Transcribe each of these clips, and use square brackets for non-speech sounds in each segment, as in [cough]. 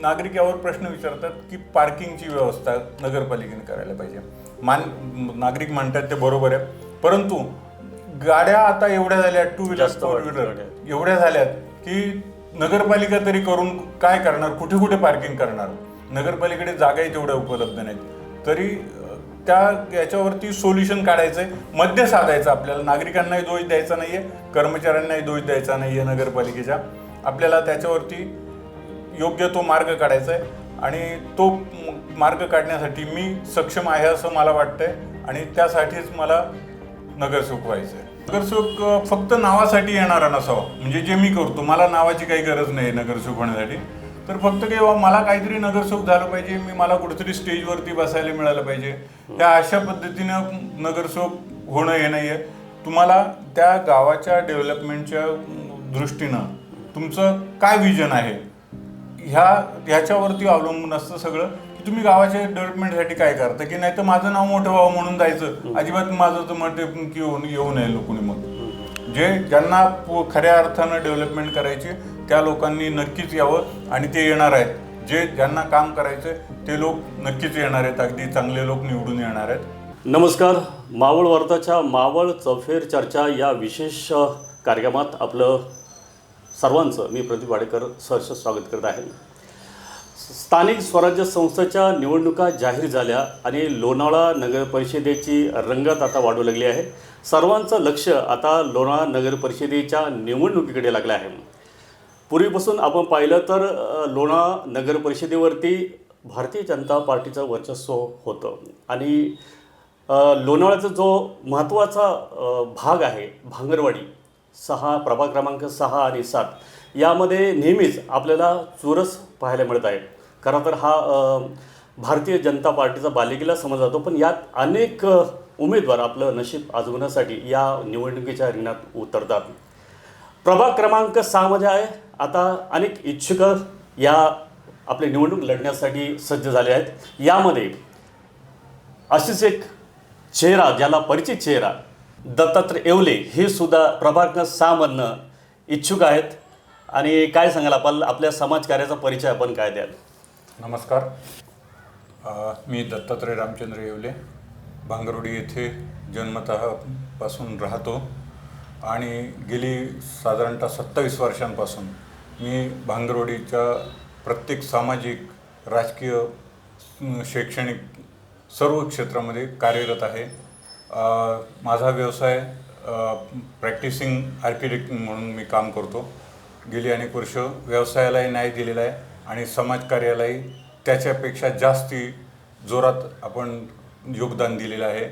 नागरिक यावर प्रश्न विचारतात की पार्किंगची व्यवस्था नगरपालिकेने करायला पाहिजे. मान नागरिक म्हणतात ते बरोबर आहे. परंतु गाड्या आता एवढ्या झाल्या टू व्हीलर फोर व्हीलर. एवढ्या झाल्यात की नगरपालिका तरी करून काय करणार? कुठे कुठे पार्किंग करणार? नगरपालिकेकडे जागाही तेवढ्या उपलब्ध नाहीत. तरी त्या याच्यावरती सोल्युशन काढायचंय. मध्य साधायचं आपल्याला. नागरिकांनाही दोष द्यायचा नाहीये कर्मचाऱ्यांनाही दोष द्यायचा नाहीये नगरपालिकेच्या. आपल्याला त्याच्यावरती योग्य तो मार्ग काढायचा आहे आणि तो मार्ग काढण्यासाठी मी सक्षम आहे असं मला वाटतंय आणि त्यासाठीच मला नगरसेवक व्हायचं आहे. नगरसेवक फक्त नावासाठी येणारा नसावा म्हणजे जे मी करतो मला नावाची काही गरज नाही नगरसेवक होण्यासाठी. तर फक्त काही मला काहीतरी नगरसेवक झालं पाहिजे मी मला कुठेतरी स्टेजवरती बसायला मिळालं पाहिजे. त्या अशा पद्धतीनं नगरसेवक होणं हे नाही आहे तुम्हाला त्या गावाच्या डेव्हलपमेंटच्या दृष्टीनं तुमचं काय विजन आहे? ह्या ह्याच्यावरती अवलंबून असतं सगळं की तुम्ही गावाच्या डेव्हलपमेंटसाठी काय करता की नाही तर माझं नाव मोठं व्हावं म्हणून जायचं. अजिबात माझं तर मत की येऊन येऊ नये लोकांनी मग. जे ज्यांना खऱ्या अर्थानं डेव्हलपमेंट करायची त्या लोकांनी नक्कीच यावं आणि ते येणार आहेत. जे ज्यांना काम करायचं ते लोक नक्कीच येणार आहेत. अगदी चांगले लोक निवडून येणार आहेत. नमस्कार. मावळ वार्ताच्या मावळ चौफेर चर्चा या विशेष कार्यक्रमात आपलं सर्वांचं मी प्रदीप वाडेकर सहर्ष स्वागत करत आहे. स्थानिक स्वराज्य संस्थेच्या निवडणुका जाहीर झाल्या आणि लोणावळा नगर परिषदेची रंगत आता वाढू लागली आहे. सर्वांचं लक्ष आता लोणावळा नगर परिषदेच्या निवडणुकीकडे लागलं आहे. पूर्वीपासून आपण पाहिलं तर लोणा लोणावळा नगर परिषदेवरती भारतीय जनता पार्टीचं वर्चस्व होतं. आणि लोणावळ्याचा जो महत्त्वाचा भाग आहे भांगरवाडी सहा प्रभाग क्रमांक सहा आणि सात. यामध्ये नेहमीच आपल्याला चुरस पाहायला मिळत आहे. खरं तर हा भारतीय जनता पार्टीचा बालिकेला समजला जातो पण यात अनेक उमेदवार आपलं नशीब आजवण्यासाठी या निवडणुकीच्या रिंगणात उतरतात. प्रभाग क्रमांक सहामध्ये आहे. आता अनेक इच्छुक या आपले निवडणूक लढण्यासाठी सज्ज झाले आहेत. यामध्ये अशीच एक चेहरा ज्याला परिचित चेहरा दत्तात्रय येवले हे सुद्धा प्रभाग सा सहामधनं इच्छुक आहेत. आणि काय सांगाल आपण? आपल्या समाजकार्याचा परिचय आपण काय द्याल? नमस्कार. मी दत्तात्रय रामचंद्र येवले. भांगरोडी येथे जन्मतः पासून राहतो. आणि गेली साधारणतः सत्तावीस वर्षांपासून मी भांगरोडीच्या प्रत्येक सामाजिक राजकीय शैक्षणिक सर्व क्षेत्रामध्ये कार्यरत आहे. माझा व्यवसाय प्रॅक्टिसिंग आर्किटेक्ट म्हणून मी काम करतो. गेली अनेक वर्ष व्यवसायालाही न्याय दिलेला आहे आणि समाजकार्यालाही त्याच्यापेक्षा जास्ती जोरात आपण योगदान दिलेलं आहे.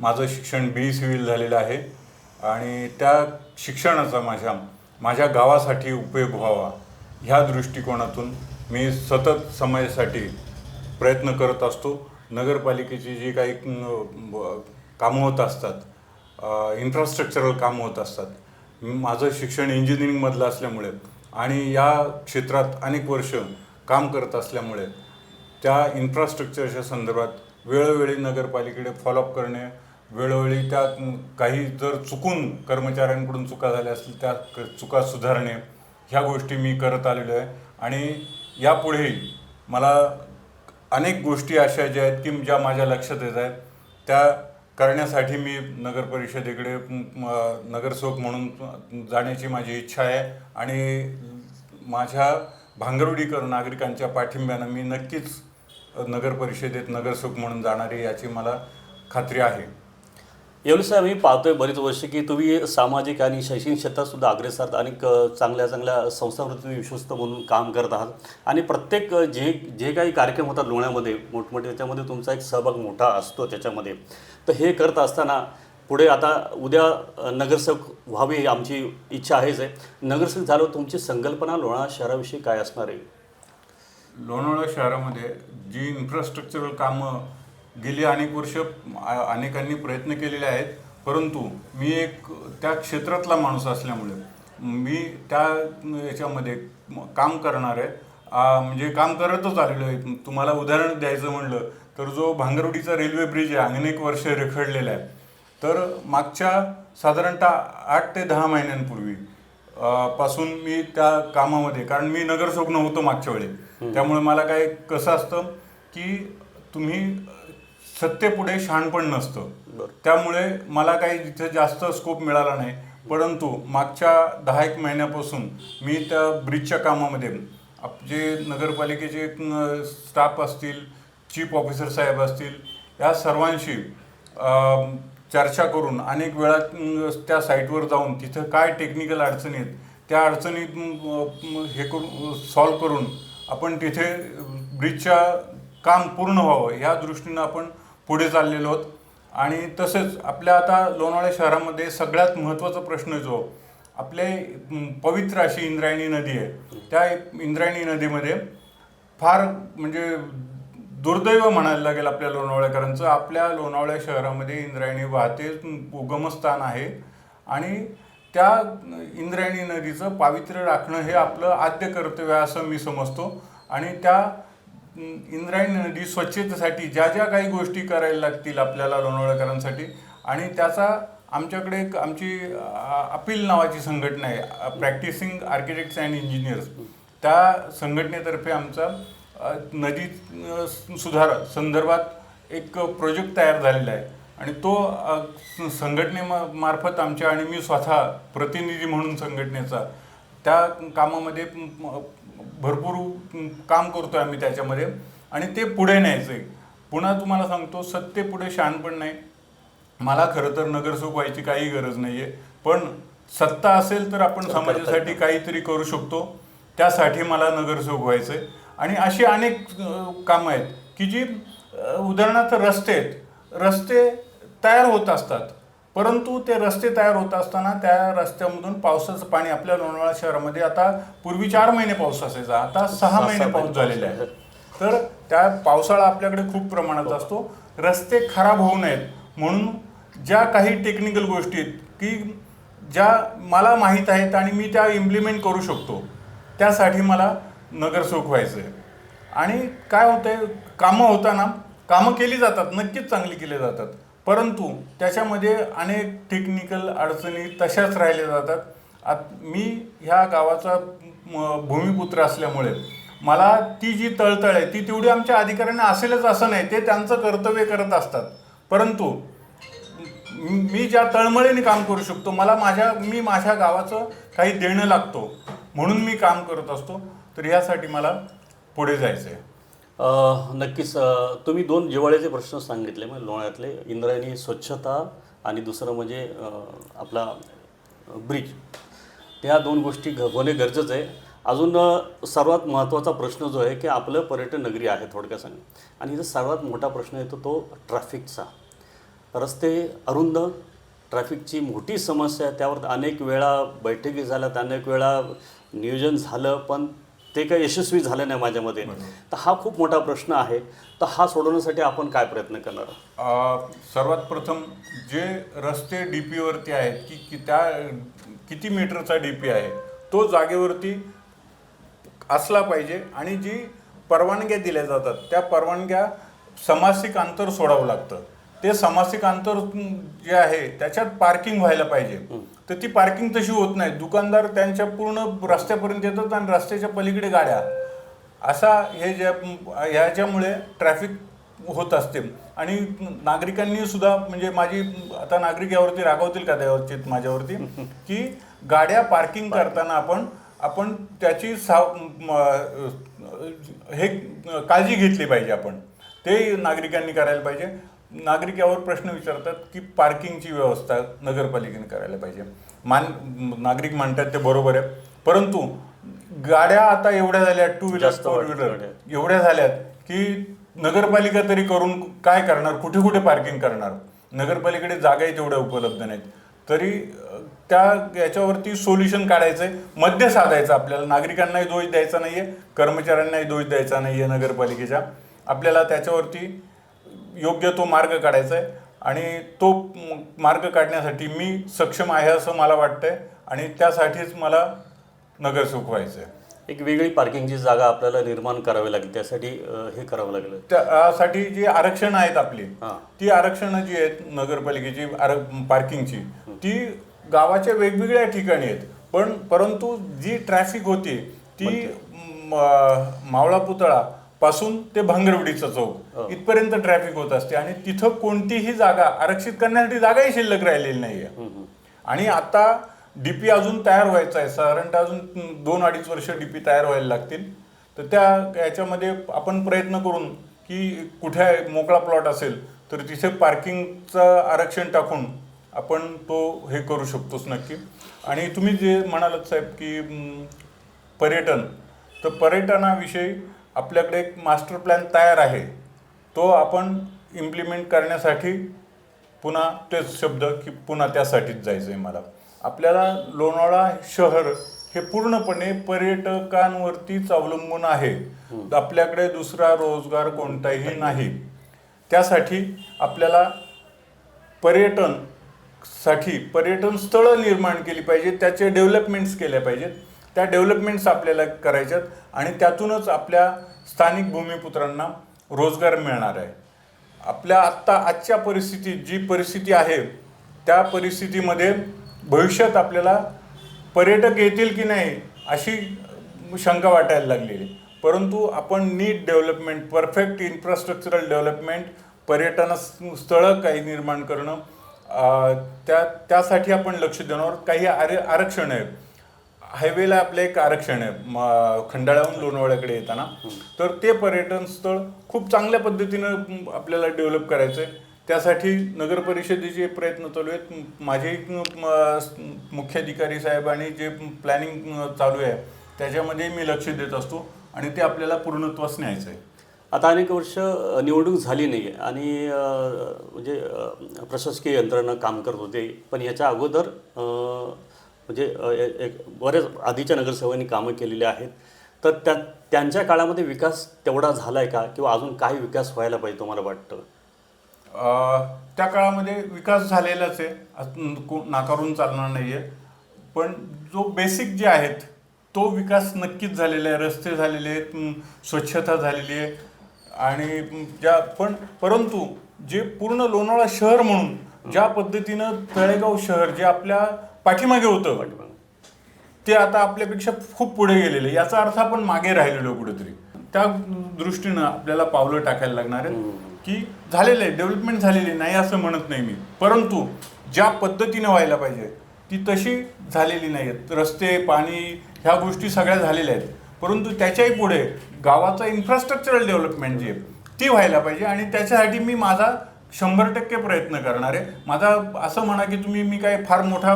माझं शिक्षण बी ई सिव्हिल झालेलं आहे आणि त्या शिक्षणाचा माझ्या माझ्या गावासाठी उपयोग व्हावा ह्या दृष्टिकोनातून मी सतत समाजासाठी प्रयत्न करत असतो. नगरपालिकेची जी काही कामं होत असतात इन्फ्रास्ट्रक्चरल कामं होत असतात माझं शिक्षण इंजिनिअरिंगमधलं असल्यामुळे आणि या क्षेत्रात अनेक वर्ष काम करत असल्यामुळे त्या इन्फ्रास्ट्रक्चरच्या संदर्भात वेळोवेळी नगरपालिकेकडे फॉलोअप करणे वेळोवेळी त्या काही जर चुकून कर्मचाऱ्यांकडून चुका झाल्या असतील त्या क- चुका सुधारणे ह्या गोष्टी मी करत आलेलो आहे. आणि यापुढेही मला अनेक गोष्टी अशा ज्या आहेत की ज्या माझ्या लक्षात येत आहेत. त्या करण्यासाठी मी नगर परिषदेकडे नगरसेवक म्हणून जाण्याची माझी इच्छा आहे आणि माझ्या भांगरुडीकर नागरिकांच्या पाठिंब्यानं मी नक्कीच नगर परिषदेत नगरसेवक म्हणून जाणार आहे याची मला खात्री आहे. येवले साहेब मी पाहतोय बरीच वर्ष की तुम्ही सामाजिक आणि शैक्षणिक क्षेत्रात सुद्धा अग्रेसर अनेक चांगल्या चांगल्या संस्थांवर तुम्ही विश्वस्त म्हणून काम करत आहात. आणि प्रत्येक जे जे काही कार्यक्रम होतात लोण्यामध्ये मोठमोठे त्याच्यामध्ये तुमचा एक सहभाग मोठा असतो त्याच्यामध्ये. तर हे करत असताना पुढे आता उद्या नगरसेवक व्हावे ही आमची इच्छा आहेच आहे. नगरसेवक झाल्यावर तुमची संकल्पना लोणा शहराविषयी काय असणार आहे? लोणावळा शहरामध्ये जी इन्फ्रास्ट्रक्चरल कामं गेली अनेक वर्ष अनेकांनी प्रयत्न केलेले आहेत. परंतु मी एक त्या क्षेत्रातला माणूस असल्यामुळे मी त्या याच्यामध्ये काम करणार आहे. म्हणजे काम करतच आलेलो आहे. तुम्हाला उदाहरण द्यायचं म्हणलं तर जो भांगरवडीचा रेल्वे ब्रिज आहे अनेक वर्ष रेखडलेला आहे. तर मागच्या साधारणतः आठ ते दहा महिन्यांपूर्वी पासून मी त्या कामामध्ये कारण मी नगरसेवक नव्हतो मागच्या वेळी. त्यामुळे मला काय कसं असतं की तुम्ही सत्तेपुढे शहाणपण नसतं. त्यामुळे मला काही तिथे जास्त स्कोप मिळाला नाही परंतु मागच्या दहा एक महिन्यापासून मी त्या ब्रिजच्या कामामध्ये आप जे नगरपालिकेचे स्टाफ असतील चीफ ऑफिसर साहेब असतील या सर्वांशी चर्चा करून अनेक वेळा त्या साईटवर जाऊन तिथं काय टेक्निकल अडचणी आहेत त्या अडचणी हे करून सॉल्व करून आपण तिथे ब्रिजच्या काम पूर्ण व्हावं या दृष्टीनं आपण पुढे चाललेलो आहोत. आणि तसेच आपल्या आता लोणावळा शहरामध्ये सगळ्यात महत्त्वाचा प्रश्न जो आपले पवित्र अशी इंद्रायणी नदी आहे. त्या इंद्रायणी नदीमध्ये फार म्हणजे दुर्दैव म्हणायला लागेल आपल्या लोणावळ्याकरांचं. आपल्या लोणावळ्या शहरामध्ये इंद्रायणी वाहते उगमस्थान आहे. आणि त्या इंद्रायणी नदीचं पावित्र्य राखणं हे आपलं आद्य कर्तव्य असं मी समजतो. आणि त्या इंद्रायणी नदी स्वच्छतेसाठी ज्या ज्या काही गोष्टी करायला लागतील आपल्याला लोणावळ्याकरांसाठी आणि त्याचा आमच्याकडे एक आमची अपील नावाची संघटना आहे प्रॅक्टिसिंग आर्किटेक्ट्स अँड इंजिनियर्स त्या संघटनेतर्फे आमचा नदी सुधार संदर्भात एक प्रोजेक्ट तयार झालेला आहे. आणि तो संघटनेमार्फत मार्फत आमच्या आणि मी स्वतः प्रतिनिधी म्हणून संघटनेचा त्या कामामध्ये भरपूर काम करतो आम्ही त्याच्यामध्ये. आणि ते पुढे न्यायचं आहे पुन्हा तुम्हाला सांगतो सत्ते पुढे शहाणपण नाही. मला खरं तर नगरसेवक व्हायची काही गरज नाही आहे पण सत्ता असेल तर आपण समाजासाठी काहीतरी करू शकतो. त्यासाठी मला नगरसेवक व्हायचं आहे आणि अशी अनेक कामं आहेत की जी उदाहरणार्थ रस्ते आहेत. रस्ते तयार होत असतात. परंतु ते रस्ते तयार होत असताना त्या रस्त्यामधून पावसाचं पाणी आपल्या लोणावळा शहरामध्ये आता पूर्वी चार महिने पाऊस असायचा आता सहा महिने पाऊस झालेला आहे. तर त्या पावसाळा आपल्याकडे खूप प्रमाणात असतो. रस्ते खराब होऊ नयेत. म्हणून ज्या काही टेक्निकल गोष्टी आहेत की ज्या मला माहीत आहेत आणि मी त्या इम्प्लिमेंट करू शकतो त्यासाठी मला नगरसेवक व्हायचं आहे. आणि काय होतंय कामं होताना कामं केली जातात नक्कीच चांगली केली जातात. परंतु त्याच्यामध्ये अनेक टेक्निकल अडचणी तशाच राहिल्या जातात. आत मी ह्या गावाचा भूमिपुत्र असल्यामुळे मला ती जी तळतळ आहे ती तेवढी आमच्या अधिकाऱ्यांना असेलच असं नाही. ते त्यांचं कर्तव्य करत असतात. परंतु मी ज्या तळमळीने काम करू शकतो मला माझ्या मी माझ्या गावाचं काही देणं लागतो. म्हणून मी काम करत असतो. तर यासाठी मला पुढे जायचं आहे नक्कीच तुम्ही दोन जिवाळ्याचे प्रश्न सांगितले म्हणजे लोण्यातले. इंद्रायणी स्वच्छता आणि दुसरं म्हणजे आपला ब्रिज. त्या दोन गोष्टी घ होणे गरजेचं आहे. अजून सर्वात महत्त्वाचा प्रश्न जो आहे की आपलं पर्यटन नगरी आहे थोडक्यात. सांग आणि इथं सर्वात मोठा प्रश्न येतो तो ट्रॅफिकचा. रस्ते अरुंद ट्रॅफिकची मोठी समस्या आहे. त्यावर अनेक वेळा बैठकी झाल्यात अनेक वेळा नियोजन झालं पण ते काही यशस्वी झालं नाही माझ्या मते तर हा खूप मोठा प्रश्न आहे. तर हा सोडवण्यासाठी आपण काय प्रयत्न करणार सर्वात प्रथम जे रस्ते डी पीवरती आहेत की की त्या किती मीटरचा डी पी आहे तो जागेवरती असला पाहिजे आणि जी परवानग्या दिल्या जातात त्या परवानग्या समासिक अंतर सोडावं लागतं. ते समासिक अंतर जे आहे त्याच्यात पार्किंग व्हायला पाहिजे. तर ती पार्किंग तशी होत नाही. दुकानदार त्यांच्या पूर्ण रस्त्यापर्यंत येतात आणि रस्त्याच्या पलीकडे गाड्या. असा हे ज्या ह्याच्यामुळे ट्रॅफिक होत असते. आणि नागरिकांनी सुद्धा म्हणजे माझी आता नागरिक यावरती रागवतील का त्यावरती माझ्यावरती? [laughs] की गाड्या पार्किंग करताना आपण आपण त्याची साव हे काळजी घेतली पाहिजे आपण. ते नागरिकांनी करायला पाहिजे. नागरिक यावर प्रश्न विचारतात की पार्किंगची व्यवस्था नगरपालिकेने करायला पाहिजे. मान नागरिक म्हणतात ते बरोबर आहे. परंतु गाड्या आता एवढ्या झाल्या टू व्हीलर फोर व्हीलर. एवढ्या झाल्यात की नगरपालिका तरी करून काय करणार? कुठे कुठे पार्किंग करणार? नगरपालिकेकडे जागाही तेवढ्या उपलब्ध नाहीत. तरी त्या याच्यावरती सोल्युशन काढायचंय. मध्य साधायचं आपल्याला. नागरिकांनाही दोष द्यायचा नाहीये. कर्मचाऱ्यांनाही दोष द्यायचा नाहीये नगरपालिकेच्या. आपल्याला त्याच्यावरती योग्य तो मार्ग काढायचा आहे आणि तो मार्ग काढण्यासाठी मी सक्षम आहे असं मला वाटतंय आणि त्यासाठीच मला नगरसेवक व्हायचं आहे. एक वेगळी पार्किंगची जागा आपल्याला निर्माण करावी लागेल त्यासाठी हे करावं लागेल. त्यासाठी जी आरक्षण आहेत आपली हां. ती आरक्षणं जी आहेत नगरपालिकेची आर पार्किंगची ती गावाच्या वेगवेगळ्या ठिकाणी आहेत. पण परंतु जी ट्रॅफिक होती ती मावळा पुतळा पासून ते भांगरवडीचा चौक. इथपर्यंत ट्रॅफिक होत असते आणि तिथं कोणतीही जागा आरक्षित करण्यासाठी जागाही शिल्लक राहिलेली नाहीये. आणि आता डीपी अजून तयार व्हायचा आहे. साधारणतः अजून दोन अडीच वर्ष डीपी तयार व्हायला लागतील. तर त्या याच्यामध्ये आपण प्रयत्न करून की कुठे मोकळा प्लॉट असेल तर तिथे पार्किंगचं आरक्षण टाकून आपण तो हे करू शकतोच नक्की. आणि तुम्ही जे म्हणालात साहेब की पर्यटन तर पर्यटनाविषयी आपल्याकडे एक मास्टर प्लॅन तयार आहे. तो आपण इम्प्लिमेंट करण्यासाठी पुन्हा तेच शब्द की पुन्हा त्यासाठीच जायचं आहे मला. आपल्याला लोणावळा शहर हे पूर्णपणे पर्यटकांवरतीच अवलंबून आहे. आपल्याकडे दुसरा रोजगार कोणताही नाही. त्यासाठी आपल्याला पर्यटनसाठी पर्यटन स्थळं निर्माण केली पाहिजे त्याचे डेव्हलपमेंट्स केल्या पाहिजेत. त्या डेव्हलपमेंट्स आपल्याला करायच्यात आणि त्यातूनच आपल्या स्थानिक भूमिपुत्रांना रोजगार मिळणार आहे. आपल्या आत्ता आजच्या परिस्थितीत जी परिस्थिती आहे त्या परिस्थितीमध्ये भविष्यात आपल्याला पर्यटक येतील की नाही अशी शंका वाटायला लागलेली. परंतु आपण नीट डेव्हलपमेंट परफेक्ट इन्फ्रास्ट्रक्चरल डेव्हलपमेंट पर्यटन स्थळं काही निर्माण करणं त्या त्यासाठी आपण लक्ष देणार काही आर आरक्षण आहे हायवेला आपलं एक आरक्षण आहे. म- खंडाळ्याहून लोणावळ्याकडे येताना. तर ते पर्यटन स्थळ खूप चांगल्या पद्धतीनं आपल्याला डेव्हलप करायचं आहे त्यासाठी नगर परिषदेचे प्रयत्न चालू आहेत. माझे मुख्याधिकारी साहेब आणि जे प्लॅनिंग चालू आहे त्याच्यामध्ये मी लक्ष देत असतो आणि ते आपल्याला पूर्णत्वास न्यायचं आहे. आता अनेक वर्ष निवडणूक झाली नाही आहे आणि म्हणजे प्रशासकीय यंत्रणा काम करत होते. पण याच्या अगोदर म्हणजे एक बरेच आधीच्या नगरसेवकांनी कामं केलेली आहेत. तर त्या त्यांच्या काळामध्ये विकास तेवढा झाला आहे का? किंवा अजून काही विकास व्हायला पाहिजे तुम्हाला वाटतं? त्या काळामध्ये विकास झालेलाच आहे. को- नाकारून चालणार नाही आहे पण जो बेसिक जे आहेत तो विकास नक्कीच झालेला आहे. रस्ते झालेले आहेत स्वच्छता झालेली आहे. आणि ज्या पण परंतु जे पूर्ण लोणावळा शहर म्हणून ज्या पद्धतीनं तळेगाव शहर जे आपल्या पाठीमागे होतं. ते आता आपल्यापेक्षा खूप पुढे गेलेले. याचा अर्थ आपण मागे राहिलेलो कुठेतरी. त्या दृष्टीनं आपल्याला पावलं टाकायला लागणार आहे की झालेलं आहे. डेव्हलपमेंट झालेली आहे, नाही असं म्हणत नाही मी. परंतु ज्या पद्धतीने व्हायला पाहिजे ती तशी झालेली नाही आहेत. रस्ते पाणी ह्या गोष्टी सगळ्या झालेल्या आहेत. परंतु त्याच्याही पुढे गावाचा इन्फ्रास्ट्रक्चरल डेव्हलपमेंट जी आहे ती व्हायला पाहिजे. आणि त्याच्यासाठी मी माझा शंभर टक्के प्रयत्न करणार. आहे माझा असं म्हणा की तुम्ही मी काय फार मोठा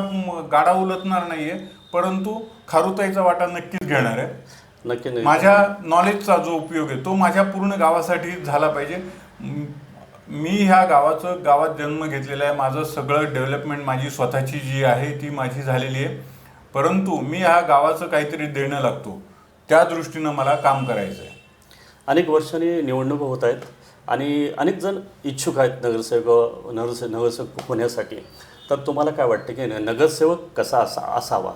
गाडा उलटणार नाहीये परंतु खारुताईचा वाटा नक्कीच घेणार आहे. नक्की नाही माझ्या नॉलेजचा जो उपयोग आहे तो माझ्या पूर्ण गावासाठी झाला पाहिजे. मी ह्या गावाचं गावात जन्म घेतलेला आहे. माझं सगळं डेव्हलपमेंट माझी स्वतःची जी आहे ती माझी झालेली आहे. परंतु मी ह्या गावाचं काहीतरी देणं लागतो. त्या दृष्टीनं मला काम करायचं आहे अनेक वर्षांनी निवडणुका होत आहेत. आणि अनेक जण इच्छुक आहेत नगरसेवक नगरसे नगरसेवक होण्यासाठी तर तुम्हाला काय वाटतं की नगरसेवक कसा असा असावा?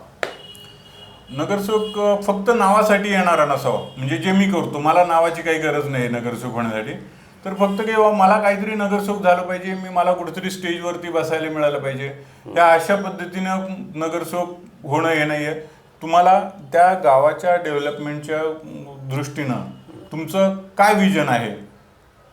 नगरसेवक फक्त नावासाठी येणारा नसावा. म्हणजे जे मी करतो मला नावाची काही गरज नाही नगरसेवक होण्यासाठी. तर फक्त की बाबा मला काहीतरी नगरसेवक झालं पाहिजे मी मला कुठेतरी स्टेजवरती बसायला मिळालं पाहिजे. या अशा पद्धतीनं नगरसेवक होणं हे नाही आहे तुम्हाला त्या गावाच्या डेव्हलपमेंटच्या दृष्टीनं तुमचं काय विजन आहे?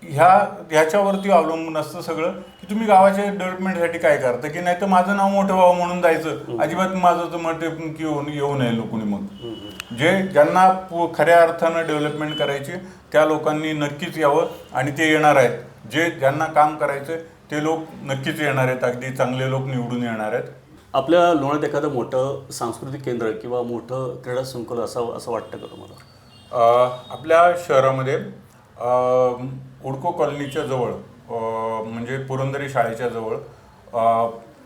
ह्या ह्याच्यावरती अवलंबून असतं सगळं की तुम्ही गावाच्या डेव्हलपमेंटसाठी काय करता की नाही तर माझं नाव मोठं व्हावं म्हणून जायचं. अजिबात माझं तर मत आहे की येऊ नये लोकांनी मग जे ज्यांना खऱ्या अर्थानं डेव्हलपमेंट करायची त्या लोकांनी नक्कीच यावं आणि ते येणार आहेत. जे ज्यांना काम करायचं ते लोक नक्कीच येणार आहेत. अगदी चांगले लोक निवडून येणार आहेत. आपल्या लोणात एखादं मोठं सांस्कृतिक केंद्र किंवा मोठं क्रीडा संकुल असावं असं वाटतं का तुम्हाला? आपल्या शहरामध्ये उडको कॉलनीच्या जवळ म्हणजे पुरंदरी शाळेच्या जवळ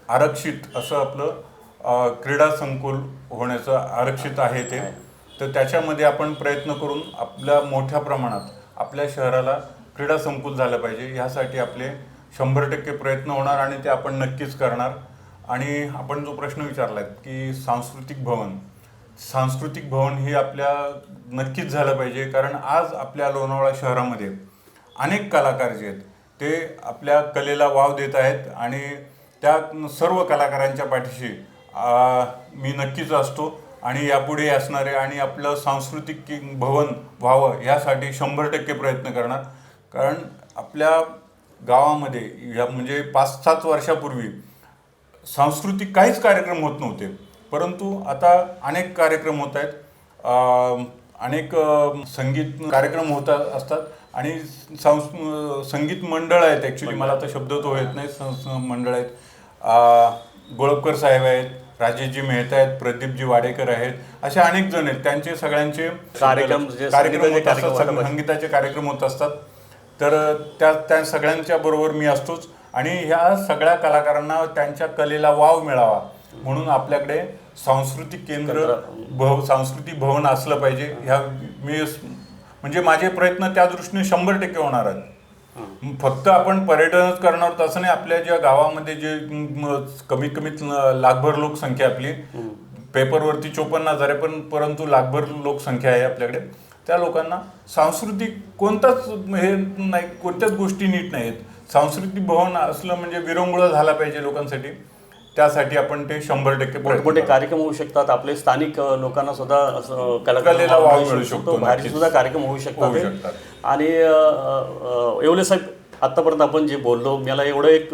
आरक्षित असं आपलं क्रीडा संकुल होण्याचं आरक्षित आहे ते. तर त्याच्यामध्ये आपण प्रयत्न करून आपल्या मोठ्या प्रमाणात आपल्या शहराला क्रीडा संकुल झालं पाहिजे. ह्यासाठी आपले शंभर टक्के प्रयत्न होणार आणि ते आपण नक्कीच करणार. आणि आपण जो प्रश्न विचारलाय की सांस्कृतिक भवन सांस्कृतिक भवन हे आपल्या नक्कीच झालं पाहिजे कारण आज आपल्या लोणावळा शहरामध्ये अनेक कलाकार जे आहेत ते आपल्या कलेला वाव देत आहेत आणि त्या सर्व कलाकारांच्या पाठीशी मी नक्कीच असतो आणि यापुढे असणारे आणि आपलं सांस्कृतिक किंग भवन व्हावं यासाठी शंभर टक्के प्रयत्न करणार. कारण आपल्या गावामध्ये या म्हणजे पाच सात वर्षापूर्वी सांस्कृतिक काहीच कार्यक्रम होत नव्हते. परंतु आता अनेक कार्यक्रम होत आहेत. अनेक संगीत कार्यक्रम होत असतात आणि सांस संगीत मंडळ आहेत. ॲक्च्युली मला आता शब्द तो येत नाही. मंडळ आहेत. गोळपकर साहेब आहेत राजेशजी मेहता आहेत प्रदीपजी वाडेकर आहेत. असे अनेक जण आहेत. त्यांचे सगळ्यांचे कार्यक्रम कार्यक्रम होत असतात. संगीताचे कार्यक्रम होत असतात. तर त्या त्या सगळ्यांच्या बरोबर मी असतोच. आणि ह्या सगळ्या कलाकारांना त्यांच्या कलेला वाव मिळावा. म्हणून आपल्याकडे सांस्कृतिक केंद्र भव सांस्कृतिक भवन असलं पाहिजे. ह्या मी म्हणजे माझे प्रयत्न त्या दृष्टीने शंभर टक्के होणार आहेत. फक्त आपण पर्यटनच करणार असं नाही. आपल्या ज्या गावामध्ये जे कमीत ल- लाखभर लोकसंख्या आपली. पेपरवरती चोपन्न हजार आहे पण परंतु लाखभर लोकसंख्या आहे आपल्याकडे. त्या लोकांना सांस्कृतिक कोणताच हे नाही कोणत्याच गोष्टी नीट नाहीत. सांस्कृतिक भवन असलं म्हणजे विरंगुळा झाला पाहिजे लोकांसाठी. त्यासाठी आपण ते शंभर टक्के मोठमोठे करू. कार्यक्रम होऊ शकतात आपले स्थानिक लोकांना सुद्धा असं कलाकार कलेला वाव मिळू शकतो, बाहेर. सुद्धा कार्यक्रम होऊ शकतात. आणि येवले साहेब आत्तापर्यंत आपण जे बोललो मला एवढं एक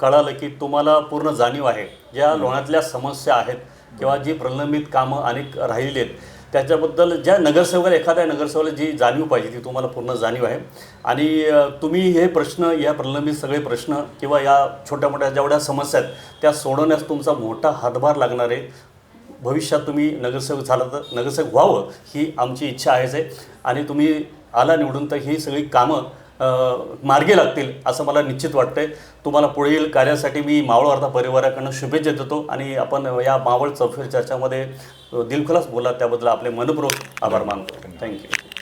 कळालं की तुम्हाला पूर्ण जाणीव आहे ज्या लोणातल्या समस्या आहेत किंवा जी प्रलंबित कामं अनेक राहिलेली आहेत त्याच्याबद्दल ज्या नगरसेवकाला एखाद्या नगरसेवकाला जी जाणीव पाहिजे ती तुम्हाला पूर्ण जाणीव आहे. आणि तुम्ही हे प्रश्न या प्रलंबित सगळे प्रश्न किंवा या छोट्या मोठ्या जेवढ्या समस्या आहेत त्या सोडवण्यास तुमचा मोठा हातभार लागणार आहे. भविष्यात तुम्ही नगरसेवक झाला तर नगरसेवक व्हावं ही आमची इच्छा आहेच आहे. आणि तुम्ही आला निवडून तर ही सगळी कामं मार्गे लागतील असं मला निश्चित वाटतंय. तुम्हाला पुढील कार्यासाठी मी मावळ वार्ता परिवाराकडनं शुभेच्छा देतो. आणि आपण या मावळ चौफेर चर्चामध्ये दिलखुलास बोला त्याबद्दल आपले मनपूर्वक आभार मानतो. थँक्यू